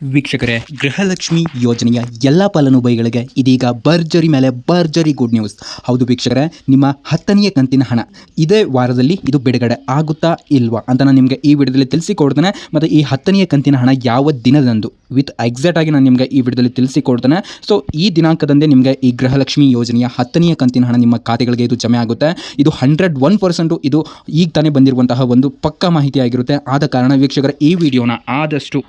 ವೀಕ್ಷಕರೇ, ಗೃಹಲಕ್ಷ್ಮಿ ಯೋಜನೆಯ ಎಲ್ಲ ಫಲಾನುಭವಿಗಳಿಗೆ ಇದೀಗ ಭರ್ಜರಿ ಮೇಲೆ ಭರ್ಜರಿ ಗುಡ್ ನ್ಯೂಸ್ ಹೌದು ವೀಕ್ಷಕರೇ, ನಿಮ್ಮ ಹತ್ತನೆಯ ಕಂತಿನ ಹಣ. ಇದೇ ವಾರದಲ್ಲಿ ಇದು ಬಿಡುಗಡೆ ಆಗುತ್ತಾ ಇಲ್ವಾ ಅಂತ ನಾನು ನಿಮಗೆ ಈ ವಿಡಿಯೋದಲ್ಲಿ ತಿಳಿಸಿಕೊಡ್ತೇನೆ. ಮತ್ತು ಈ ಹತ್ತನೆಯ ಕಂತಿನ ಹಣ ಯಾವ ದಿನದಂದು? ವಿತ್ ಎಕ್ಸಾಕ್ಟ್ ಆಗಿ ನಾನು ನಿಮಗೆ ಈ ವಿಡಿಯೋದಲ್ಲಿ ತಿಳಿಸಿಕೊಡ್ತೇನೆ. ಸೊ ಈ ದಿನಾಂಕದಂದೇ ನಿಮಗೆ ಈ ಗೃಹಲಕ್ಷ್ಮಿ ಯೋಜನೆಯ ಹತ್ತನೆಯ ಕಂತಿನ ಹಣ ನಿಮ್ಮ ಖಾತೆಗಳಿಗೆ ಇದು ಜಮೆ ಆಗುತ್ತೆ. ಇದು ಹಂಡ್ರೆಡ್ ಒನ್ ಪರ್ಸೆಂಟು ಇದು ಈಗ ತಾನೇ ಬಂದಿರುವಂತಹ ಒಂದು ಪಕ್ಕ ಮಾಹಿತಿ ಆಗಿರುತ್ತೆ ಆದ ಕಾರಣ ವೀಕ್ಷಕರ, ಈ ವಿಡಿಯೋನ ಆದಷ್ಟು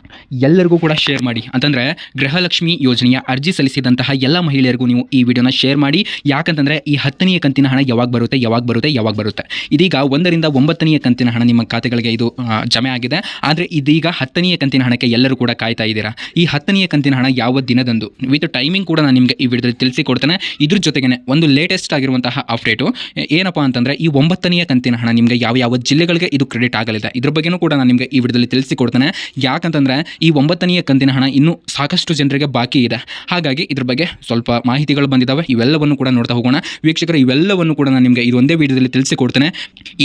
ಎಲ್ಲರಿಗೂ ಕೂಡ ಶೇರ್ ಮಾಡಿ. ಅಂತಂದರೆ ಗೃಹಲಕ್ಷ್ಮಿ ಯೋಜನೆಯ ಅರ್ಜಿ ಸಲ್ಲಿಸಿದಂತಹ ಎಲ್ಲ ಮಹಿಳೆಯರಿಗೂ ನೀವು ಈ ವಿಡಿಯೋನ ಶೇರ್ ಮಾಡಿ. ಯಾಕಂತಂದರೆ ಈ ಹತ್ತನೆಯ ಕಂತಿನ ಹಣ ಯಾವಾಗ ಬರುತ್ತೆ ಯಾವಾಗ ಬರುತ್ತೆ ಯಾವಾಗ ಬರುತ್ತೆ. ಇದೀಗ ಒಂದರಿಂದ ಒಂಬತ್ತನೆಯ ಕಂತಿನ ಹಣ ನಿಮ್ಮ ಖಾತೆಗಳಿಗೆ ಇದು ಜಮೆ ಆಗಿದೆ. ಆದರೆ ಇದೀಗ ಹತ್ತನೆಯ ಕಂತಿನ ಹಣಕ್ಕೆ ಎಲ್ಲರೂ ಕೂಡ ಕಾಯ್ತಾ ಇದ್ದೀರಾ? ಈ ಹತ್ತನೆಯ ಕಂತಿನ ಹಣ ಯಾವ ದಿನದಂದು? ವಿತ್ ಟೈಮಿಂಗ್ ಕೂಡ ನಾನು ನಿಮಗೆ ಈ ವಿಡಿಯೋದಲ್ಲಿ ತಿಳಿಸಿಕೊಡ್ತೇನೆ. ಇದ್ರ ಜೊತೆಗೆ ಒಂದು ಲೇಟೆಸ್ಟ್ ಆಗಿರುವಂತಹ ಅಪ್ಡೇಟು ಏನಪ್ಪ ಅಂತಂದರೆ ಈ ಒಂಬತ್ತನೆಯ ಕಂತಿನ ಹಣ ನಿಮಗೆ ಯಾವ ಯಾವ ಜಿಲ್ಲೆಗಳಿಗೆ ಇದು ಕ್ರೆಡಿಟ್ ಆಗಲಿದೆ. ಇದ್ರ ಬಗ್ಗೆನೂ ಕೂಡ ನಾನು ನಿಮಗೆ ಈ ವಿಡಿಯೋದಲ್ಲಿ ತಿಳಿಸಿಕೊಡ್ತೇನೆ. ಯಾಕಂತಂದರೆ ಈ ಒಂಬತ್ತನೆಯ ಕಂತಿನ ಹಣ ಇನ್ನೂ ಸಾಕಷ್ಟು ಜನರಿಗೆ ಬಾಕಿ ಇದೆ. ಹಾಗಾಗಿ ಇದ್ರ ಬಗ್ಗೆ ಸ್ವಲ್ಪ ಮಾಹಿತಿಗಳು ಬಂದಿದ್ದಾವೆ ಇವೆಲ್ಲವನ್ನು ಕೂಡ ನೋಡ್ತಾ ಹೋಗೋಣ. ವೀಕ್ಷಕರು, ಇವೆಲ್ಲವನ್ನು ಕೂಡ ನಾನು ನಿಮಗೆ ಇದೊಂದೇ ವಿಡಿಯೋದಲ್ಲಿ ತಿಳಿಸಿಕೊಡ್ತೇನೆ.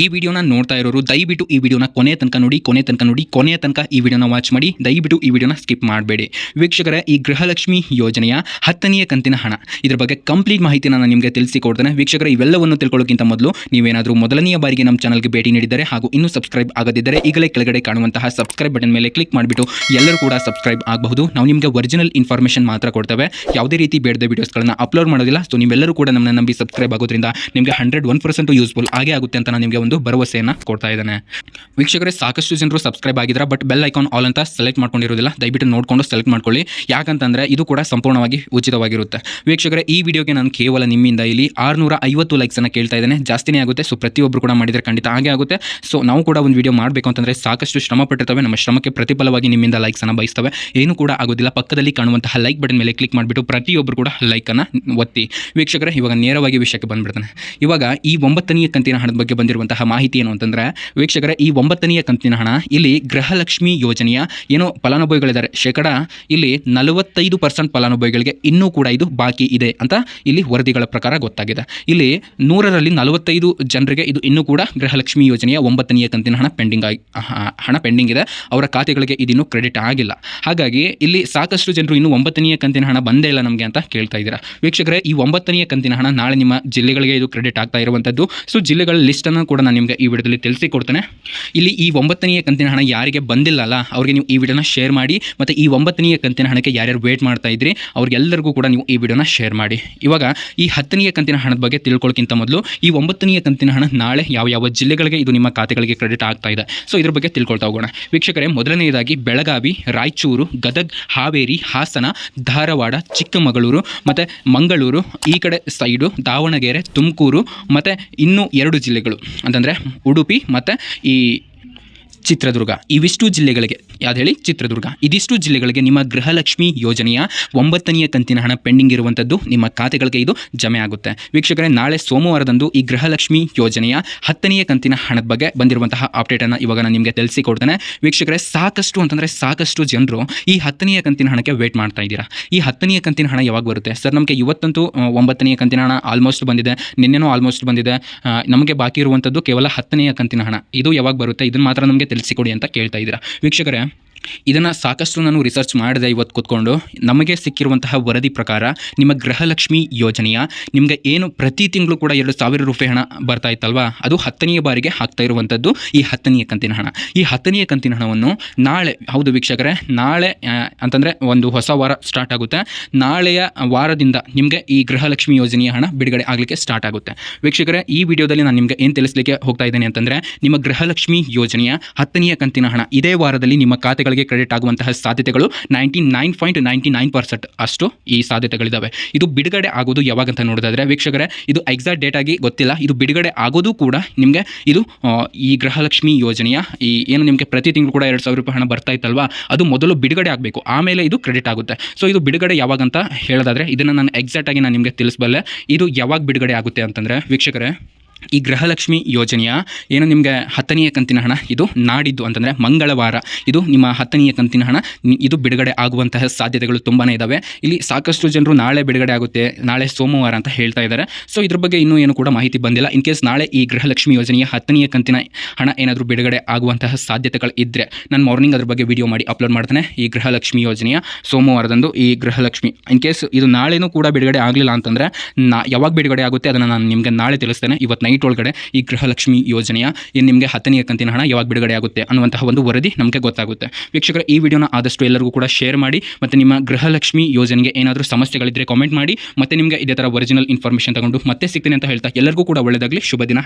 ಈ ವಿಡಿಯೋನ ನೋಡ್ತಾ ಇರೋರು, ದಯವಿಟ್ಟು ಈ ವಿಡಿಯೋನ ಕೊನೆ ತನಕ ನೋಡಿ, ಕೊನೆ ತನಕ ನೋಡಿ ಕೊನೆಯ ತನಕ ಈ ವಿಡಿಯೋನ ವಾಚ್ ಮಾಡಿ, ದಯವಿಟ್ಟು ಈ ವಿಡಿಯೋನ ಸ್ಕಿಪ್ ಮಾಡಬೇಡಿ. ವೀಕ್ಷಕರ, ಈ ಗೃಹಲಕ್ಷ್ಮಿ ಯೋಜನೆಯ ಹತ್ತನೆಯ ಕಂತಿನ ಹಣ, ಇದ್ರ ಬಗ್ಗೆ ಕಂಪ್ಲೀಟ್ ಮಾಹಿತಿನ ನಾನು ನಿಮಗೆ ತಿಳಿಸಿಕೊಡ್ತೇನೆ. ವೀಕ್ಷಕರ, ಇವೆಲ್ಲವನ್ನು ತಿಳ್ಕೊಳ್ಳೋಕ್ಕಿಂತ ಮೊದಲು ನೀವೇನಾದರೂ ಮೊದಲನೆಯ ಬಾರಿಗೆ ನಮ್ಮ ಚಾನಲ್ಗೆ ಭೇಟಿ ನೀಡಿದರೆ ಹಾಗೂ ಇನ್ನೂ ಸಬ್ಸ್ಕ್ರೈಬ್ ಆಗದಿದ್ದರೆ ಈಗಲೇ ಕೆಳಗಡೆ ಕಾಣುವಂತಹ ಸಬ್ಸ್ಕ್ರೈಬ್ ಬಟನ್ ಮೇಲೆ ಕ್ಲಿಕ್ ಮಾಡಿಬಿಟ್ಟು ಎಲ್ಲರೂ ಕೂಡ ಸಬ್ಸ್ಕ್ರೈಬ್ ಆಗಬಹುದು. ನಾವು ನಿಮಗೆ ಒರಿಜಿನಲ್ ಇನ್ಫಾರ್ಮೇಷನ್ ಮಾತ್ರ ಕೊಡ್ತೇವೆ. ಯಾವುದೇ ರೀತಿ ಬೇಡದ ವೀಡಿಯೋಸ್ಗಳನ್ನು ಅಪ್ಲೋಡ್ ಮಾಡೋದಿಲ್ಲ. ಸೊ ನೀವೆಲ್ಲರೂ ಕೂಡ ನಮ್ಮನ್ನ ನಂಬಿ ಸಬ್ಸ್ಕ್ರೈಬ್ ಆಗೋದ್ರಿಂದ ನಿಮಗೆ ಹಂಡ್ರೆಡ್ ಒನ್ ಪರ್ಸೆಂಟ್ ಯೂಸ್ಫುಲ್ ಆಗೇ ಆಗುತ್ತೆ ಅಂತ ನಿಮಗೆ ಒಂದು ಭರವಸೆಯನ್ನು ಕೊಡ್ತಾ ಇದ್ದಾನೆ. ವೀಕ್ಷಕರೇ, ಸಾಕಷ್ಟು ಜನರು ಸಬ್ಸ್ಕ್ರೈಬ್ ಆಗಿದ್ರೆ ಬಟ್ ಬೆಲ್ ಐಕಾನ್ ಆಲ್ ಅಂತ ಸೆಲೆಕ್ಟ್ ಮಾಡ್ಕೊಂಡಿರೋದಿಲ್ಲ. ದಯವಿಟ್ಟು ನೋಡಿಕೊಂಡು ಸೆಲೆಕ್ಟ್ ಮಾಡ್ಕೊಳ್ಳಿ. ಯಾಕಂತಂದರೆ ಇದು ಕೂಡ ಸಂಪೂರ್ಣವಾಗಿ ಉಚಿತವಾಗಿರುತ್ತೆ. ವೀಕ್ಷಕರೇ, ಈ ವಿಡಿಯೋಗೆ ನಾನು ಕೇವಲ ನಿಮ್ಮಿಂದ ಇಲ್ಲಿ ಆರುನೂರ ಐವತ್ತು ಲೈಕ್ಸನ್ನು ಕೇಳ್ತಾ ಇದ್ದೇನೆ. ಜಾಸ್ತಿನೇ ಆಗುತ್ತೆ. ಸೊ ಪ್ರತಿಯೊಬ್ಬರು ಕೂಡ ಮಾಡಿದರೆ ಖಂಡಿತ ಹಾಗೆ ಆಗುತ್ತೆ. ಸೊ ನಾವು ಕೂಡ ಒಂದು ವಿಡಿಯೋ ಮಾಡಬೇಕು ಅಂತಂದರೆ ಸಾಕಷ್ಟು ಶ್ರಮ ಪಟ್ಟಿರ್ತವೆ. ನಮ್ಮ ಶ್ರಮಕ್ಕೆ ಪ್ರತಿಫಲವಾಗಿ ನಿಮ್ಮಿಂದ ಲೈಕ್ಸನ್ನು ಬಯಸ್ತವೆ. ಏನು ಕೂಡ ಆಗೋದಿಲ್ಲ. ಪಕ್ಕದಲ್ಲಿ ಕಾಣುವಂತಹ ಲೈಕ್ ಬಟನ್ ಮೇಲೆ ಕ್ಲಿಕ್ ಮಾಡಿಬಿಟ್ಟು ಪ್ರತಿಯೊಬ್ಬರು ಕೂಡ ಲೈಕನ್ನು ಒತ್ತಿ. ವೀಕ್ಷಕರೇ, ಇವಾಗ ನೇರವಾಗಿ ವಿಷಯಕ್ಕೆ ಬಂದ್ಬಿಡ್ತಾನೆ. ಇವಾಗ ಈ ಒಂಬತ್ತನೆಯ ಕಂತಿನ ಹಣದ ಬಗ್ಗೆ ಬಂದಿರುವಂತಹ ಮಾಹಿತಿ ಏನು ಅಂತಂದರೆ, ವೀಕ್ಷಕರ, ಈ ಒಂಬತ್ತನೆಯ ಕಂತಿನ ಹಣ ಇಲ್ಲಿ ಗೃಹಲಕ್ಷ್ಮಿ ಯೋಜನೆಯ ಏನೋ ಫಲಾನುಭವಿಗಳಿದ್ದಾರೆ. ಶೇಕಡ ಇಲ್ಲಿ ನಲವತ್ತೈದು ಪರ್ಸೆಂಟ್ ಫಲಾನುಭವಿಗಳಿಗೆ ಇನ್ನೂ ಕೂಡ ಇದು ಬಾಕಿ ಇದೆ ಅಂತ ಇಲ್ಲಿ ವರದಿಗಳ ಪ್ರಕಾರ ಗೊತ್ತಾಗಿದೆ. ಇಲ್ಲಿ ನೂರರಲ್ಲಿ ನಲವತ್ತೈದು ಜನರಿಗೆ ಇದು ಇನ್ನೂ ಕೂಡ ಗೃಹಲಕ್ಷ್ಮಿ ಯೋಜನೆಯ ಒಂಬತ್ತನೆಯ ಕಂತಿನ ಹಣ ಪೆಂಡಿಂಗ್ ಆಗಿ ಹಣ ಪೆಂಡಿಂಗ್ ಇದೆ. ಅವರ ಖಾತೆಗಳಿಗೆ ಇದಿನ್ನೂ ಕ್ರೆಡಿಟ್ ಆಗಿಲ್ಲ. ಹಾಗಾಗಿ ಇಲ್ಲಿ ಸಾಕಷ್ಟು ಜನರು ಇನ್ನು ಒಂಬತ್ತನೆಯ ಕಂತಿನ ಹಣ ಬಂದೇ ಇಲ್ಲ ನಮಗೆ ಅಂತ ಕೇಳ್ತಾ ಇದ್ದೀರಾ. ವೀಕ್ಷಕರೇ, ಈ ಒಂಬತ್ತನೆಯ ಕಂತಿನ ಹಣ ನಾಳೆ ನಿಮ್ಮ ಜಿಲ್ಲೆಗಳಿಗೆ ಇದು ಕ್ರೆಡಿಟ್ ಆಗ್ತಾ ಇರುವಂಥದ್ದು. ಸೊ, ಜಿಲ್ಲೆಗಳ ಲಿಸ್ಟನ್ನು ಕೂಡ ನಾನು ನಿಮಗೆ ಈ ವಿಡಿಯೋದಲ್ಲಿ ತಿಳಿಸಿಕೊಡ್ತೇನೆ. ಇಲ್ಲಿ ಈ ಒಂಬತ್ತನೆಯ ಕಂತಿನ ಹಣ ಯಾರಿಗೆ ಬಂದಿಲ್ಲಲ್ಲ ಅವರಿಗೆ ನೀವು ಈ ವಿಡಿಯೋನ ಶೇರ್ ಮಾಡಿ, ಮತ್ತು ಈ ಒಂಬತ್ತನೆಯ ಕಂತಿನ ಹಣಕ್ಕೆ ಯಾರ್ಯಾರು ವೇಟ್ ಮಾಡ್ತಾ ಇದ್ರಿ, ಅವ್ರಿಗೆಲ್ಲರಿಗೂ ಕೂಡ ನೀವು ಈ ವಿಡಿಯೋನ ಶೇರ್ ಮಾಡಿ. ಇವಾಗ ಈ ಹತ್ತನೆಯ ಕಂತಿನ ಹಣದ ಬಗ್ಗೆ ತಿಳ್ಕೊಳ್ಳೋಕ್ಕಿಂತ ಮೊದಲು, ಈ ಒಂಬತ್ತನೆಯ ಕಂತಿನ ಹಣ ನಾಳೆ ಯಾವ ಯಾವ ಜಿಲ್ಲೆಗಳಿಗೆ ಇದು ನಿಮ್ಮ ಖಾತೆಗಳಿಗೆ ಕ್ರೆಡಿಟ್ ಆಗ್ತಾ ಇದೆ. ಸೊ, ಇದ್ರ ಬಗ್ಗೆ ತಿಳ್ಕೊಳ್ತಾ ಹೋಗೋಣ. ವೀಕ್ಷಕರೇ, ಮೊದಲನೆಯದಾಗಿ ಬೆಳಗಾವಿ, ರಾಯಚೂರು ಗದಗ್, ಹಾವೇರಿ, ಹಾಸನ, ಧಾರವಾಡ, ಚಿಕ್ಕಮಗಳೂರು, ಮತ್ತು ಮಂಗಳೂರು, ಈ ಕಡೆ ಸೈಡು ದಾವಣಗೆರೆ, ತುಮಕೂರು, ಮತ್ತು ಇನ್ನೂ ಎರಡು ಜಿಲ್ಲೆಗಳು. ಅಂತಂದರೆ ಉಡುಪಿ, ಮತ್ತು ಈ ಚಿತ್ರದುರ್ಗ. ಇವಿಷ್ಟು ಜಿಲ್ಲೆಗಳಿಗೆ, ಯಾವ್ದು ಹೇಳಿ? ಚಿತ್ರದುರ್ಗ. ಇದಿಷ್ಟು ಜಿಲ್ಲೆಗಳಿಗೆ ನಿಮ್ಮ ಗೃಹಲಕ್ಷ್ಮಿ ಯೋಜನೆಯ ಒಂಬತ್ತನೆಯ ಕಂತಿನ ಹಣ ಪೆಂಡಿಂಗ್ ಇರುವಂಥದ್ದು ನಿಮ್ಮ ಖಾತೆಗಳಿಗೆ ಇದು ಜಮೆ ಆಗುತ್ತೆ. ವೀಕ್ಷಕರೇ, ನಾಳೆ ಸೋಮವಾರದಂದು ಈ ಗೃಹಲಕ್ಷ್ಮಿ ಯೋಜನೆಯ ಹತ್ತನೆಯ ಕಂತಿನ ಹಣದ ಬಗ್ಗೆ ಬಂದಿರುವಂತಹ ಅಪ್ಡೇಟನ್ನು ಇವಾಗ ನಾನು ನಿಮಗೆ ತಿಳಿಸಿಕೊಡ್ತೇನೆ. ವೀಕ್ಷಕರೇ, ಸಾಕಷ್ಟು ಅಂತಂದರೆ ಸಾಕಷ್ಟು ಜನರು ಈ ಹತ್ತನೆಯ ಕಂತಿನ ಹಣಕ್ಕೆ ವೇಟ್ ಮಾಡ್ತಾ ಇದ್ದೀರಾ? ಈ ಹತ್ತನೆಯ ಕಂತಿನ ಹಣ ಯಾವಾಗ ಬರುತ್ತೆ? ಸರ್, ನಮಗೆ ಇವತ್ತಂತೂ ಒಂಬತ್ತನೆಯ ಕಂತಿನ ಹಣ ಆಲ್ಮೋಸ್ಟ್ ಬಂದಿದೆ. ನಿನ್ನೆನೂ ಆಲ್ಮೋಸ್ಟ್ ಬಂದಿದೆ. ನಮಗೆ ಬಾಕಿ ಇರುವಂಥದ್ದು ಕೇವಲ ಹತ್ತನೆಯ ಕಂತಿನ ಹಣ. ಇದು ಯಾವಾಗ ಬರುತ್ತೆ? ಇದನ್ನು ಮಾತ್ರ ನಮಗೆ ತಿಳಿಸಿಕೊಡಿ ಅಂತ ಕೇಳ್ತಾ ಇದ್ದೀರಾ. ವೀಕ್ಷಕರೇ ಇದನ್ನು ಸಾಕಷ್ಟು ನಾನು ರಿಸರ್ಚ್ ಮಾಡಿದೆ ಇವತ್ತು ಕೂತ್ಕೊಂಡು. ನಮಗೆ ಸಿಕ್ಕಿರುವಂತಹ ವರದಿ ಪ್ರಕಾರ ನಿಮ್ಮ ಗೃಹಲಕ್ಷ್ಮಿ ಯೋಜನೆಯ ನಿಮಗೆ ಏನು ಪ್ರತಿ ತಿಂಗಳು ಕೂಡ ಎರಡು ಸಾವಿರ ರೂಪಾಯಿ ಹಣ ಬರ್ತಾ ಇತ್ತಲ್ವಾ? ಅದು ಹತ್ತನೆಯ ಬಾರಿಗೆ ಹಾಕ್ತಾ ಇರುವಂಥದ್ದು ಈ ಹತ್ತನೆಯ ಕಂತಿನ ಹಣ. ಈ ಹತ್ತನೆಯ ಕಂತಿನ ಹಣವನ್ನು ನಾಳೆ, ಹೌದು ವೀಕ್ಷಕರೇ, ನಾಳೆ ಅಂತಂದರೆ ಒಂದು ಹೊಸ ವಾರ ಸ್ಟಾರ್ಟ್ ಆಗುತ್ತೆ. ನಾಳೆಯ ವಾರದಿಂದ ನಿಮಗೆ ಈ ಗೃಹಲಕ್ಷ್ಮಿ ಯೋಜನೆಯ ಹಣ ಬಿಡುಗಡೆ ಆಗಲಿಕ್ಕೆ ಸ್ಟಾರ್ಟ್ ಆಗುತ್ತೆ. ವೀಕ್ಷಕರೇ, ಈ ವಿಡಿಯೋದಲ್ಲಿ ನಾನು ನಿಮಗೆ ಏನು ತಿಳಿಸ್ಲಿಕ್ಕೆ ಹೋಗ್ತಾ ಇದ್ದೇನೆ ಅಂತಂದರೆ, ನಿಮ್ಮ ಗೃಹಲಕ್ಷ್ಮಿ ಯೋಜನೆಯ ಹತ್ತನೆಯ ಕಂತಿನ ಹಣ ಇದೇ ವಾರದಲ್ಲಿ ನಿಮ್ಮ ಖಾತೆಗಳಿಗೆ ಕ್ರೆಡಿಟ್ ಆಗುವಂತಹ ಸಾಧ್ಯತೆಗಳು ninety nine point ninety nine percent ಅಷ್ಟು ಈ ಸಾಧ್ಯತೆಗಳಿದ್ದಾವೆ ಇದು ಬಿಡುಗಡೆ ಆಗೋದು ಯಾವಾಗ ಅಂತ ನೋಡೋದಾದ್ರೆ ವೀಕ್ಷಕರೇ, ಇದು ಎಕ್ಸಾಕ್ಟ್ ಡೇಟ್ ಆಗಿ ಗೊತ್ತಿಲ್ಲ. ಇದು ಬಿಡುಗಡೆ ಆಗೋದು ಕೂಡ ನಿಮಗೆ ಇದು ಈ ಗೃಹಲಕ್ಷ್ಮಿ ಯೋಜನೆಯ ಈ ಏನು ನಿಮಗೆ ಪ್ರತಿ ತಿಂಗಳು ಕೂಡ ಎರಡು ಸಾವಿರ ರೂಪಾಯಿ ಹಣ ಬರ್ತಾ ಇತ್ತಲ್ವಾ, ಅದು ಮೊದಲು ಬಿಡುಗಡೆ ಆಗಬೇಕು. ಆಮೇಲೆ ಇದು ಕ್ರೆಡಿಟ್ ಆಗುತ್ತೆ. ಸೊ ಇದು ಬಿಡುಗಡೆ ಯಾವಾಗ ಅಂತ ಹೇಳೋದಾದ್ರೆ ಇದನ್ನು ನಾನು ಎಕ್ಸಾಕ್ಟ್ ಆಗಿ ನಾನು ನಿಮಗೆ ತಿಳಿಸಬಲ್ಲೆ, ಇದು ಯಾವಾಗ ಬಿಡುಗಡೆ ಆಗುತ್ತೆ ಅಂತಂದರೆ ವೀಕ್ಷಕರೇ ಈ ಗೃಹಲಕ್ಷ್ಮಿ ಯೋಜನೆಯ ಏನು ನಿಮಗೆ ಹತ್ತನೆಯ ಕಂತಿನ ಹಣ? ಇದು ನಾಡಿದ್ದು ಅಂತಂದರೆ ಮಂಗಳವಾರ. ಇದು ನಿಮ್ಮ ಹತ್ತನೆಯ ಕಂತಿನ ಹಣ. ಇದು ಬಿಡುಗಡೆ ಆಗುವಂತಹ ಸಾಧ್ಯತೆಗಳು ತುಂಬಾ ಇದ್ದಾವೆ ಇಲ್ಲಿ ಸಾಕಷ್ಟು ಜನರು ನಾಳೆ ಬಿಡುಗಡೆ ಆಗುತ್ತೆ. ನಾಳೆ ಸೋಮವಾರ ಅಂತ ಹೇಳ್ತಾ ಇದ್ದಾರೆ ಸೊ ಇದ್ರ ಬಗ್ಗೆ ಇನ್ನೂ ಏನು ಕೂಡ ಮಾಹಿತಿ ಬಂದಿಲ್ಲ. ಇನ್ ಕೇಸ್ ನಾಳೆ ಈ ಗೃಹಲಕ್ಷ್ಮಿ ಯೋಜನೆಯ ಹತ್ತನೆಯ ಕಂತಿನ ಹಣ ಏನಾದರೂ ಬಿಡುಗಡೆ ಆಗುವಂತಹ ಸಾಧ್ಯತೆಗಳು ಇದ್ದರೆ ನಾನು ಮಾರ್ನಿಂಗ್ ಅದ್ರ ಬಗ್ಗೆ ವಿಡಿಯೋ ಮಾಡಿ ಅಪ್ಲೋಡ್ ಮಾಡ್ತೇನೆ. ಈ ಗೃಹಲಕ್ಷ್ಮಿ ಯೋಜನೆಯ ಸೋಮವಾರದಂದು ಈ ಗೃಹಲಕ್ಷ್ಮಿ. ಇನ್ ಕೇಸ್ ಇದು ನಾಳೆನೂ ಕೂಡ ಬಿಡುಗಡೆ ಆಗಲಿಲ್ಲ ಅಂತಂದರೆ ನಾ ಯಾವಾಗ ಬಿಡುಗಡೆ ಆಗುತ್ತೆ ಅದನ್ನು ನಾನು ನಿಮಗೆ ನಾಳೆ ತಿಳಿಸ್ತೇನೆ. ಇವತ್ತು ನೈಟ್ ಒಳಗಡೆ ಈ ಗೃಹಲಕ್ಷ್ಮಿ ಯೋಜನೆಯ ಏನು ನಿಮಗೆ ಹತ್ತನೇ ಕಂತಿನ ಹಣ ಯಾವಾಗ ಬಿಡುಗಡೆ ಆಗುತ್ತೆ ಅನ್ನುವಂತಹ ಒಂದು ವರದಿ ನಮಗೆ ಗೊತ್ತಾಗುತ್ತೆ. ವೀಕ್ಷಕರ, ಈ ವಿಡಿಯೋನ ಆದಷ್ಟು ಎಲ್ಲರಿಗೂ ಕೂಡ ಶೇರ್ ಮಾಡಿ ಮತ್ತು ನಿಮ್ಮ ಗೃಹಲಕ್ಷ್ಮಿ ಯೋಜನೆಗೆ ಏನಾದರೂ ಸಮಸ್ಯೆಗಳಿದ್ದರೆ ಕಾಮೆಂಟ್ ಮಾಡಿ ಮತ್ತು ನಿಮಗೆ ಇದೇ ಥರ ಒರಿಜಿನಲ್ ಇನ್ಫಾರ್ಮೇಷನ್ ತಗೊಂಡು ಮತ್ತೆ ಸಿಗ್ತೀನಿ ಅಂತ ಹೇಳ್ತಾ ಎಲ್ಲರಿಗೂ ಕೂಡ ಒಳ್ಳೆಯದಾಗಲಿ ಶುಭ ದಿನ.